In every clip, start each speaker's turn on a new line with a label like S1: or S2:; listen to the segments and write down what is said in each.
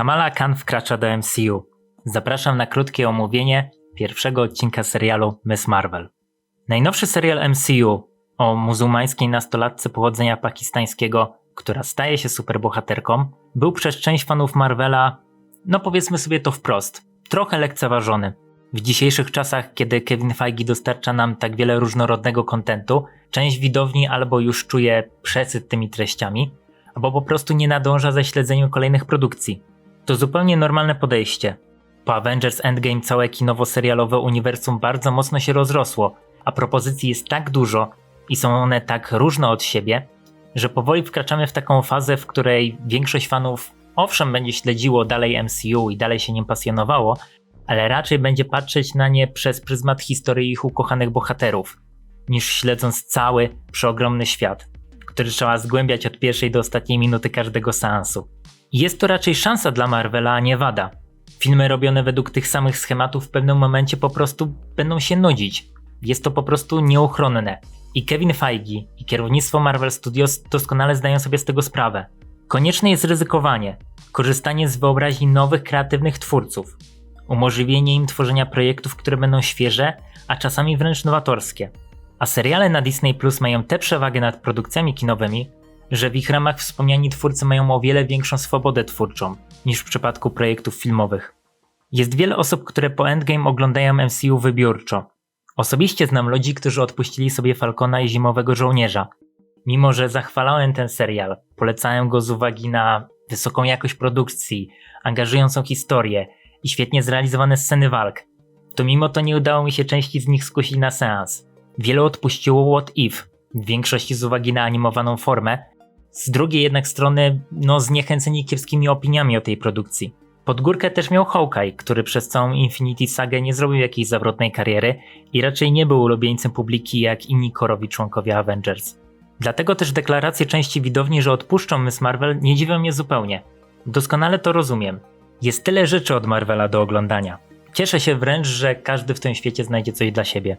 S1: Kamala Khan wkracza do MCU. Zapraszam na krótkie omówienie pierwszego odcinka serialu Miss Marvel. Najnowszy serial MCU o muzułmańskiej nastolatce pochodzenia pakistańskiego, która staje się superbohaterką, był przez część fanów Marvela, no powiedzmy sobie to wprost, trochę lekceważony. W dzisiejszych czasach, kiedy Kevin Feige dostarcza nam tak wiele różnorodnego kontentu, część widowni albo już czuje przesyt tymi treściami, albo po prostu nie nadąża za śledzeniem kolejnych produkcji. To zupełnie normalne podejście. Po Avengers Endgame całe kinowo-serialowe uniwersum bardzo mocno się rozrosło, a propozycji jest tak dużo i są one tak różne od siebie, że powoli wkraczamy w taką fazę, w której większość fanów owszem będzie śledziło dalej MCU i dalej się nim pasjonowało, ale raczej będzie patrzeć na nie przez pryzmat historii ich ukochanych bohaterów, niż śledząc cały, przeogromny świat, który trzeba zgłębiać od pierwszej do ostatniej minuty każdego seansu. Jest to raczej szansa dla Marvela, a nie wada. Filmy robione według tych samych schematów w pewnym momencie po prostu będą się nudzić. Jest to po prostu nieuchronne. I Kevin Feige i kierownictwo Marvel Studios doskonale zdają sobie z tego sprawę. Konieczne jest ryzykowanie, korzystanie z wyobraźni nowych, kreatywnych twórców, umożliwienie im tworzenia projektów, które będą świeże, a czasami wręcz nowatorskie. A seriale na Disney Plus mają tę przewagę nad produkcjami kinowymi, że w ich ramach wspomniani twórcy mają o wiele większą swobodę twórczą niż w przypadku projektów filmowych. Jest wiele osób, które po Endgame oglądają MCU wybiórczo. Osobiście znam ludzi, którzy odpuścili sobie Falcona i Zimowego Żołnierza. Mimo, że zachwalałem ten serial, polecałem go z uwagi na wysoką jakość produkcji, angażującą historię i świetnie zrealizowane sceny walk, to mimo to nie udało mi się części z nich skusić na seans. Wiele odpuściło What If, w większości z uwagi na animowaną formę, z drugiej jednak strony, no zniechęceni kiepskimi opiniami o tej produkcji. Pod górkę też miał Hawkeye, który przez całą Infinity Sagę nie zrobił jakiejś zawrotnej kariery i raczej nie był ulubieńcem publiki jak inni korowi członkowie Avengers. Dlatego też deklaracje części widowni, że odpuszczą Miss Marvel nie dziwią mnie zupełnie. Doskonale to rozumiem. Jest tyle rzeczy od Marvela do oglądania. Cieszę się wręcz, że każdy w tym świecie znajdzie coś dla siebie.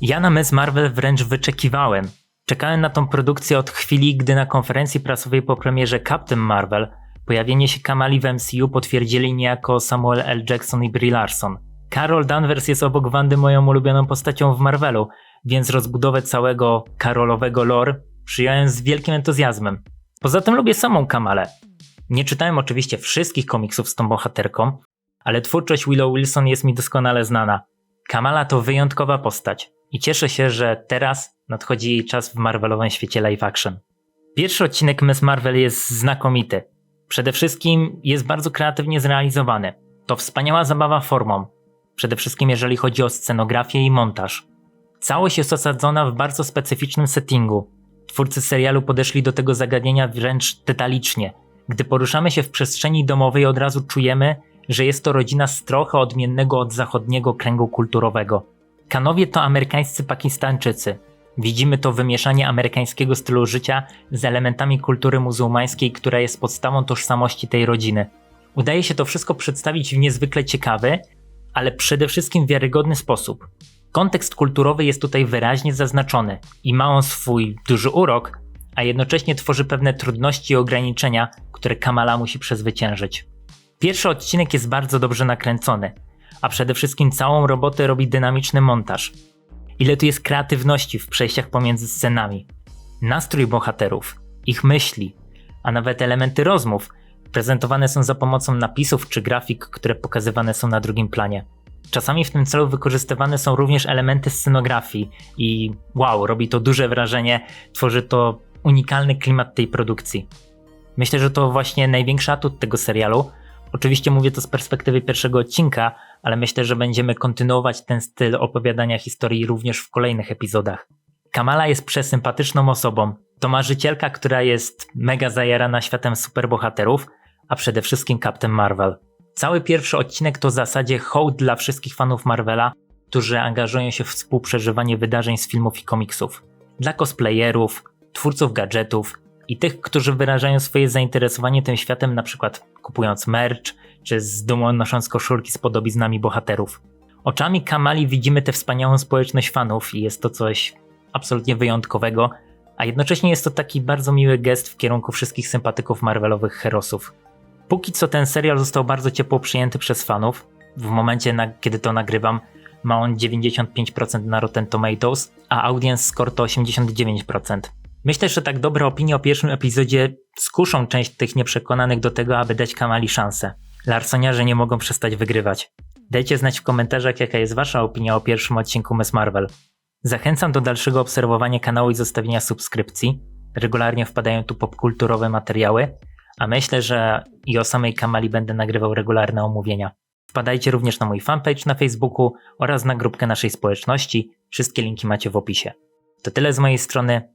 S1: Ja na Miss Marvel wręcz wyczekiwałem, Czekałem na tą produkcję od chwili, gdy na konferencji prasowej po premierze Captain Marvel pojawienie się Kamali w MCU potwierdzili niejako Samuel L. Jackson i Brie Larson. Carol Danvers jest obok Wandy moją ulubioną postacią w Marvelu, więc rozbudowę całego Karolowego lore przyjąłem z wielkim entuzjazmem. Poza tym lubię samą Kamalę. Nie czytałem oczywiście wszystkich komiksów z tą bohaterką, ale twórczość Willow Wilson jest mi doskonale znana. Kamala to wyjątkowa postać i cieszę się, że teraz nadchodzi jej czas w Marvelowym świecie live action. Pierwszy odcinek Miss Marvel jest znakomity. Przede wszystkim jest bardzo kreatywnie zrealizowany. To wspaniała zabawa formą. Przede wszystkim jeżeli chodzi o scenografię i montaż. Całość jest osadzona w bardzo specyficznym settingu. Twórcy serialu podeszli do tego zagadnienia wręcz detalicznie. Gdy poruszamy się w przestrzeni domowej, od razu czujemy, że jest to rodzina z trochę odmiennego od zachodniego kręgu kulturowego. Kanowie to amerykańscy Pakistańczycy, Widzimy to wymieszanie amerykańskiego stylu życia z elementami kultury muzułmańskiej, która jest podstawą tożsamości tej rodziny. Udaje się to wszystko przedstawić w niezwykle ciekawy, ale przede wszystkim wiarygodny sposób. Kontekst kulturowy jest tutaj wyraźnie zaznaczony i ma on swój duży urok, a jednocześnie tworzy pewne trudności i ograniczenia, które Kamala musi przezwyciężyć. Pierwszy odcinek jest bardzo dobrze nakręcony, a przede wszystkim całą robotę robi dynamiczny montaż, ile tu jest kreatywności w przejściach pomiędzy scenami. Nastrój bohaterów, ich myśli, a nawet elementy rozmów prezentowane są za pomocą napisów czy grafik, które pokazywane są na drugim planie. Czasami w tym celu wykorzystywane są również elementy scenografii i wow, robi to duże wrażenie, tworzy to unikalny klimat tej produkcji. Myślę, że to właśnie największy atut tego serialu. Oczywiście mówię to z perspektywy pierwszego odcinka, ale myślę, że będziemy kontynuować ten styl opowiadania historii również w kolejnych epizodach. Kamala jest przesympatyczną osobą. To marzycielka, która jest mega zajarana światem superbohaterów, a przede wszystkim Captain Marvel. Cały pierwszy odcinek to w zasadzie hołd dla wszystkich fanów Marvela, którzy angażują się w współprzeżywanie wydarzeń z filmów i komiksów. Dla cosplayerów, twórców gadżetów i tych, którzy wyrażają swoje zainteresowanie tym światem, na przykład kupując merch, czy z dumą nosząc koszulki z podobiznami bohaterów. Oczami Kamali widzimy tę wspaniałą społeczność fanów i jest to coś absolutnie wyjątkowego, a jednocześnie jest to taki bardzo miły gest w kierunku wszystkich sympatyków Marvelowych herosów. Póki co ten serial został bardzo ciepło przyjęty przez fanów. W momencie, na, kiedy to nagrywam, ma on 95% na Rotten Tomatoes, a audience score to 89%. Myślę, że tak dobre opinie o pierwszym epizodzie skuszą część tych nieprzekonanych do tego, aby dać Kamali szansę. Larsoniarze nie mogą przestać wygrywać. Dajcie znać w komentarzach, jaka jest wasza opinia o pierwszym odcinku Miss Marvel. Zachęcam do dalszego obserwowania kanału i zostawienia subskrypcji. Regularnie wpadają tu popkulturowe materiały, a myślę, że i o samej Kamali będę nagrywał regularne omówienia. Wpadajcie również na mój fanpage na Facebooku oraz na grupkę naszej społeczności. Wszystkie linki macie w opisie. To tyle z mojej strony.